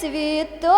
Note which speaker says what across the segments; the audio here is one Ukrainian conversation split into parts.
Speaker 1: цвіточок,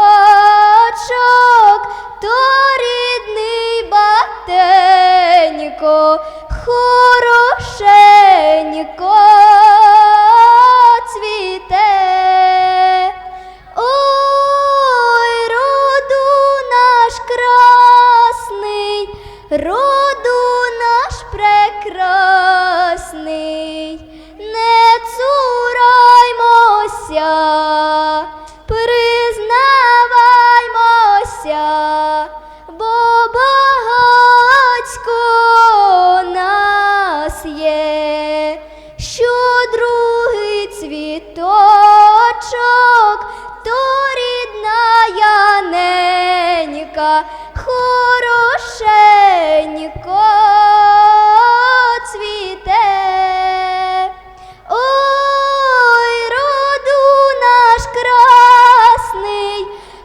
Speaker 1: признаваймося, бо багатько нас є, що другий цвіточок, то рідна яненька, хорошенько цвіте. Ой, роду наш красний,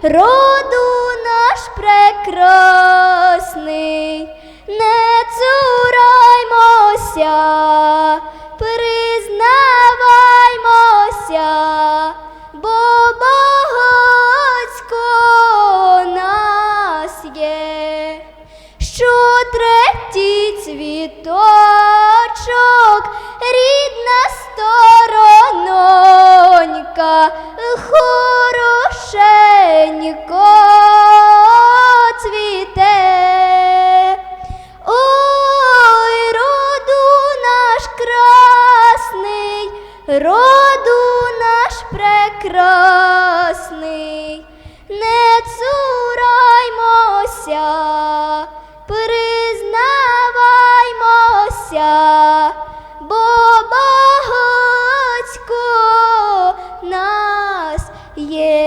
Speaker 1: роду цураймося, признаваймося, бо багатько нас є. Що третій цвіточок, роду наш прекрасний, не цураймося, признаваймося, бо багатько нас є.